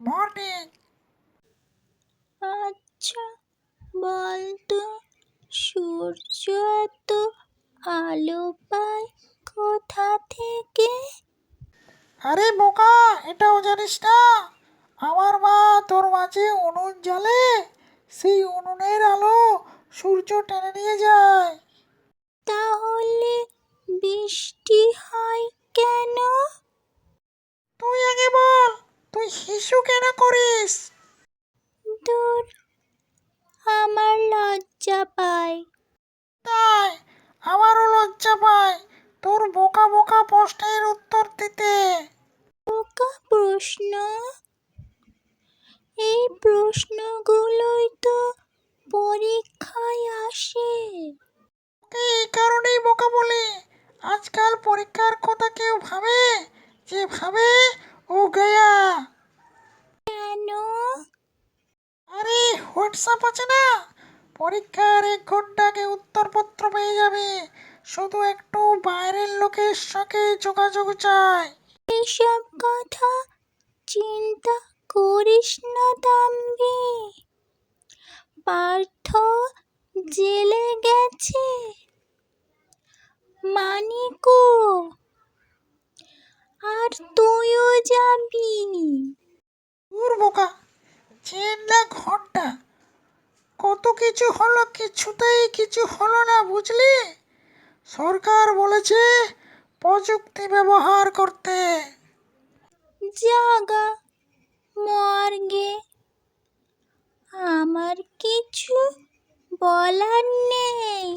Morning. আচ্ছা বলতো সূর্য এত আলো পায় কোথা থেকে? আরে বোকা এটাও জানিস না? আমার মা তোর মাঝে উনুন জ্বালে সেই উনুনের আলো সূর্য টেনে নিয়ে যায়। তাহলে বৃষ্টি হয় কেন? তুই আগে বল শিশু কেন করিস? দূর আমার লজ্জা পায়। তাই আমারও লজ্জা পায় তোর বোকা বোকা প্রশ্নের উত্তর দিতে। বোকা প্রশ্ন? এই প্রশ্নগুলোই তো পরীক্ষায় আসে। এই কারণেই বোকা বলে আজকাল পরীক্ষার কথা কেউ ভাবে? যে ভাবে ও গয়া কেন আরে হোয়াটসঅ্যাপ আছে না? পরীক্ষার এক ঘণ্টা আগে উত্তরপত্র পেয়ে যাবে। শুধু একটু বাইরের লোকের সঙ্গে যোগাযোগ চাই। এসব কথা চিন্তা করিস না তাম্বি পার্থ জেলে গেছে। মানিকো আর তুইও যাবি দূর বোকা। কিছু হলো কিছুতেই কিছু হলো না, বুঝলি? সরকার বলেছে প্রযুক্তি ব্যবহার করতে। জাগা, মর্গে, আমার কিছু বলার নেই।